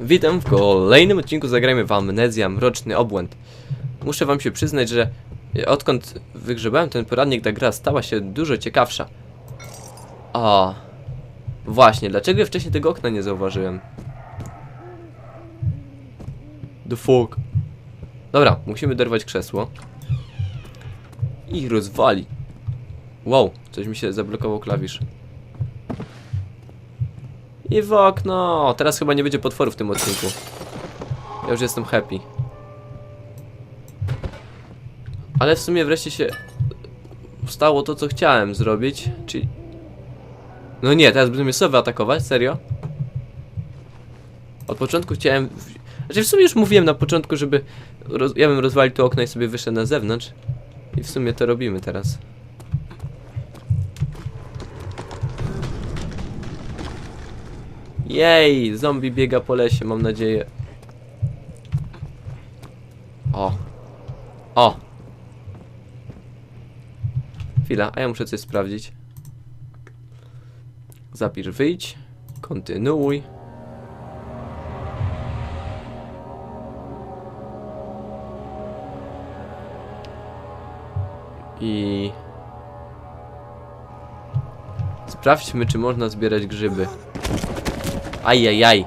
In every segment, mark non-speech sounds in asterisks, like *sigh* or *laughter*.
Witam w kolejnym odcinku Zagrajmy w Amnezja Mroczny Obłęd. Muszę wam się przyznać, że odkąd wygrzebałem ten poradnik, ta gra stała się dużo ciekawsza. A, właśnie, dlaczego ja wcześniej tego okna nie zauważyłem? The fuck? Dobra, musimy dorwać krzesło. I rozwali. Wow, coś mi się zablokował klawisz. I w okno! Teraz chyba nie będzie potworów w tym odcinku. Ja już jestem happy. Ale w sumie wreszcie się stało to, co chciałem zrobić, czyli... No nie, teraz będą mnie sowy atakować? Serio? Od początku chciałem... Znaczy w sumie już mówiłem na początku, żeby... Roz... Ja bym rozwalił to okno i sobie wyszedł na zewnątrz. I w sumie to robimy teraz. Jej, zombie biega po lesie, mam nadzieję. O. O. Chwila, a ja muszę coś sprawdzić. Zapisz wyjdź. Kontynuuj. I... Sprawdźmy, czy można zbierać grzyby. Ajajaj.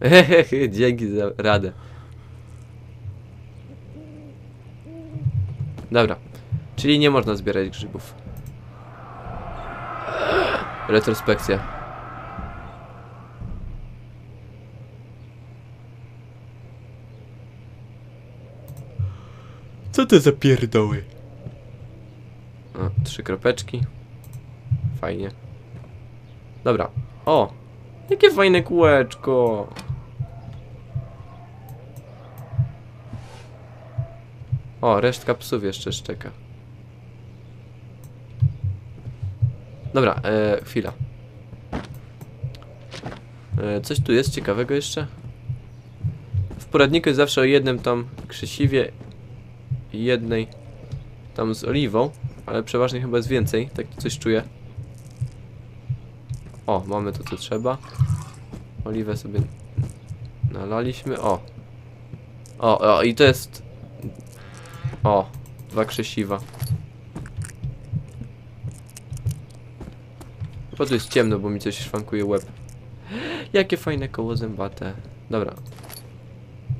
*laughs* Dzięki za radę. Dobra. Czyli nie można zbierać grzybów. Retrospekcja. Co to za pierdoły? O, trzy kropeczki. Fajnie. Dobra. O! Jakie fajne kółeczko! O, resztka psów jeszcze szczeka. Dobra, e, chwila. E, coś tu jest ciekawego jeszcze? W poradniku jest zawsze o jednym tam krzesiwie i jednej tam z oliwą, ale przeważnie chyba jest więcej, tak coś czuję. O, mamy to co trzeba. Oliwę sobie nalaliśmy. O. O, o i to jest. O, dwa krzesiwa. Chyba tu jest ciemno, bo mi coś szwankuje łeb. Jakie fajne koło zębate. Dobra.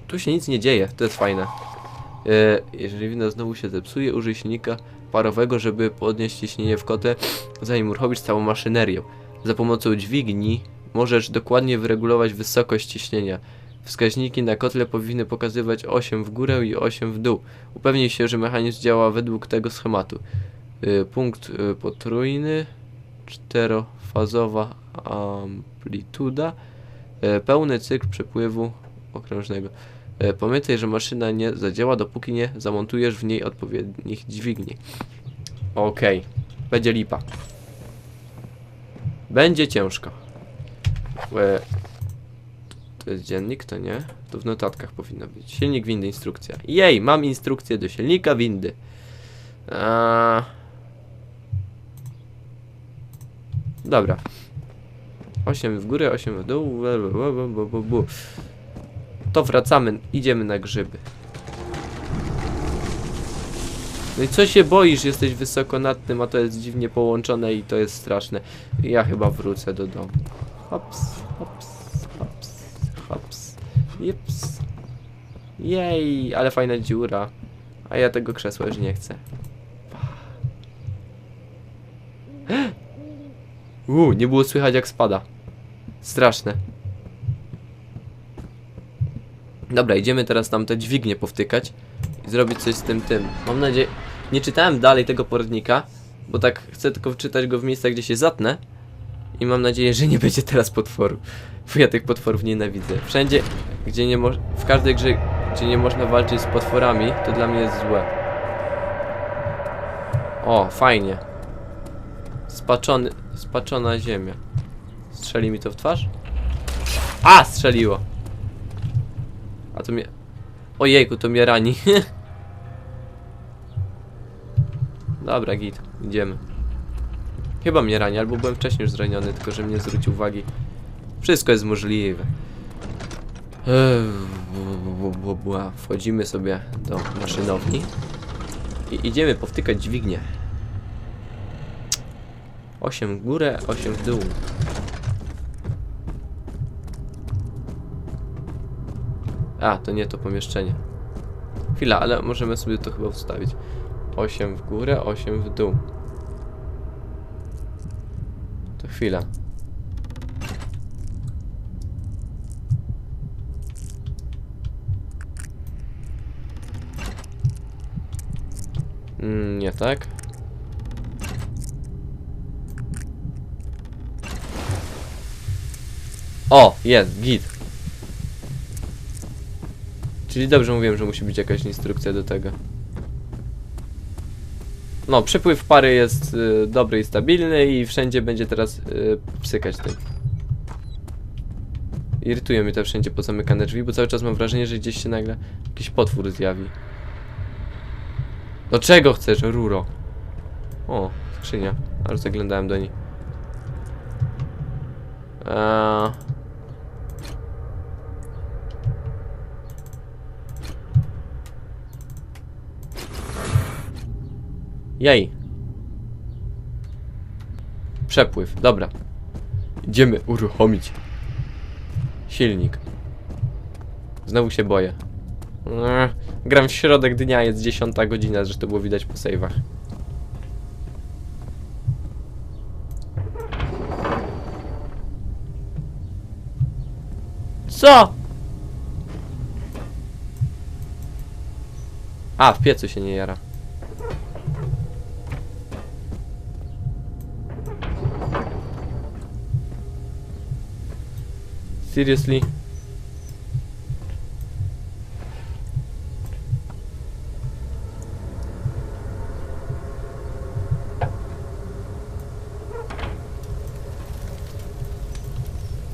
Tu się nic nie dzieje, to jest fajne. E, jeżeli wino znowu się zepsuje, użyj silnika parowego, żeby podnieść ciśnienie w kotę, zanim uruchomisz całą maszynerię. Za pomocą dźwigni możesz dokładnie wyregulować wysokość ciśnienia. Wskaźniki na kotle powinny pokazywać 8 w górę i 8 w dół. Upewnij się, że mechanizm działa według tego schematu. Y, punkt y, potrójny, czterofazowa amplituda, y, pełny cykl przepływu okrężnego. Pamiętaj, że maszyna nie zadziała, dopóki nie zamontujesz w niej odpowiednich dźwigni. Okej, będzie lipa. Będzie ciężko. E, to jest dziennik, to nie? To w notatkach powinno być. Silnik windy, instrukcja. Jej, mam instrukcję do silnika windy. Dobra. 8 w górę, 8 w dół. To wracamy, idziemy na grzyby. No i co się boisz? Jesteś wysoko nad tym, a to jest dziwnie połączone i to jest straszne. Ja chyba wrócę do domu. Hops, hops, hops, hops. Jeps. Jej, ale fajna dziura. A ja tego krzesła już nie chcę. *gasps* Uuu, nie było słychać jak spada. Straszne. Dobra, idziemy teraz tam te dźwignie powtykać i zrobić coś z tym tym. Mam nadzieję... Nie czytałem dalej tego poradnika, bo tak chcę tylko wczytać go w miejscach, gdzie się zatnę. I mam nadzieję, że nie będzie teraz potworu. Bo ja tych potworów nienawidzę. Wszędzie, gdzie nie można... W każdej grze, gdzie nie można walczyć z potworami, to dla mnie jest złe. O, fajnie. Spaczony... Spaczona ziemia. Strzeli mi to w twarz? A, strzeliło. A to mnie... Ojejku, to mnie rani. *laughs* Dobra, git, idziemy. Chyba mnie rani, albo byłem wcześniej już zraniony, tylko że mnie zwrócił uwagi. Wszystko jest możliwe. Eee, Wchodzimy sobie do maszynowni i idziemy powtykać dźwignię. 8 w górę, 8 w dół. A, to nie to pomieszczenie. Chwila, ale możemy sobie to chyba wstawić. 8 w górę, 8 w dół. To chwila. Mm, nie tak. O, jest, git. Czyli dobrze mówiłem, że musi być jakaś instrukcja do tego. No, przepływ pary jest y, dobry i stabilny i wszędzie będzie teraz y, psykać tym. Irytują mnie te wszędzie pozamykane drzwi, bo cały czas mam wrażenie, że gdzieś się nagle jakiś potwór zjawi. Do czego chcesz, ruro? O, skrzynia. Aż zaglądałem do niej. Eee... Jej. Przepływ, dobra. Idziemy uruchomić silnik. Znowu się boję. Eee, gram w środek dnia, jest 10 godzina, że to było widać po save'ach. Co? A, w piecu się nie jara. Seriously?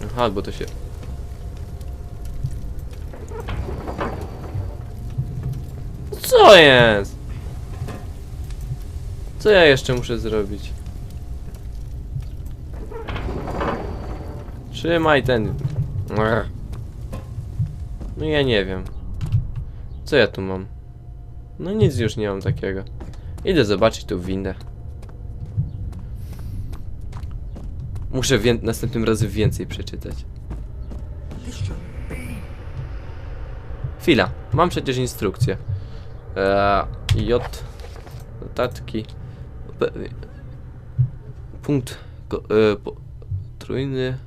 Aha, bo to się... Co jest? Co ja jeszcze muszę zrobić? Trzymaj ten... No ja nie wiem. Co ja tu mam? No nic już nie mam takiego. Idę zobaczyć tu windę. Muszę następnym razem więcej przeczytać. Chwila, mam przecież instrukcję. Eee, J. Notatki. Punkt. Ko, e, po, trójny.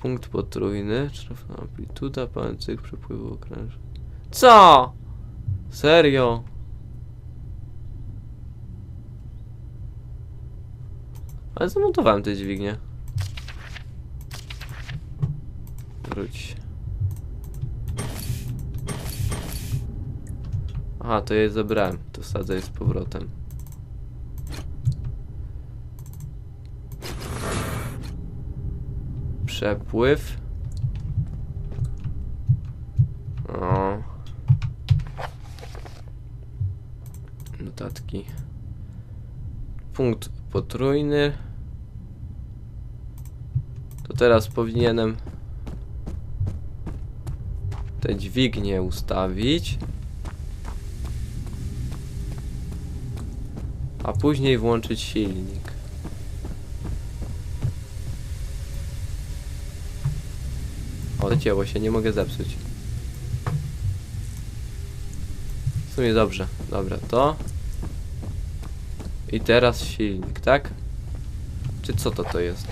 Punkt potrójny. Trafna amplituda, cykl przepływu okręża. Co? Serio? Ale zamontowałem te dźwignię. Wróć. Aha, to je zabrałem. To wsadzę je z powrotem. Przepływ. O. Notatki. Punkt potrójny. To teraz powinienem te dźwignie ustawić. A później włączyć silnik. O, zacięło się, nie mogę zepsuć. W sumie dobrze. Dobra, to. I teraz silnik, tak? Czy co to to jest?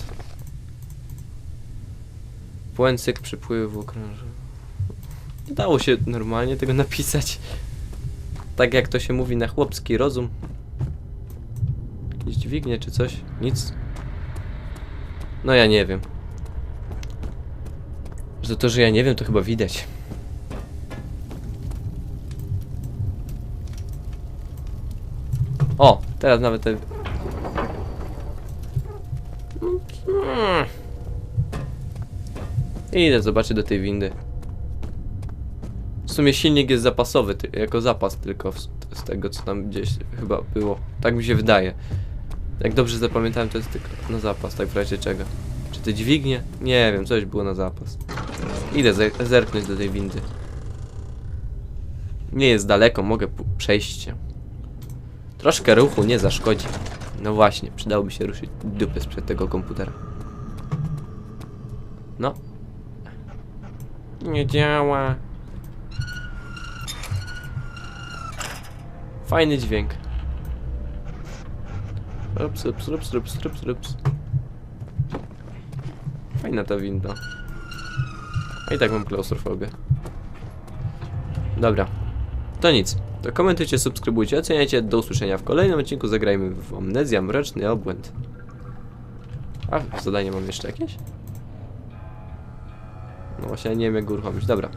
Płęcyk przypływu krąży. Nie dało się normalnie tego napisać. Tak jak to się mówi na chłopski rozum. Jakieś dźwignie czy coś? Nic. No ja nie wiem. Że to, że ja nie wiem, to chyba widać. O, teraz nawet te... Mm. Idę zobaczyć do tej windy. sumie silnik jest zapasowy, jako zapas tylko z tego co tam gdzieś chyba było. Tak mi się wydaje. Jak dobrze zapamiętałem, to jest tylko na zapas, tak w razie czego. Czy te dźwignie? Nie wiem, coś było na zapas. Idę ze- zerknąć do tej windy. Nie jest daleko, mogę przejść się. Troszkę ruchu nie zaszkodzi. No właśnie, przydałoby się ruszyć dupę sprzed tego komputera. No. Nie działa. Fajny dźwięk. Rups, rups, rups, rups, rups, rups. Fajna ta winda. I tak mam klaustrofobię. Dobra. To nic. To komentujcie, subskrybujcie, oceniajcie. Do usłyszenia w kolejnym odcinku. Zagrajmy w Amnezja Mroczny Obłęd. A, zadanie mam jeszcze jakieś? No właśnie, nie wiem jak go uruchomić. Dobra.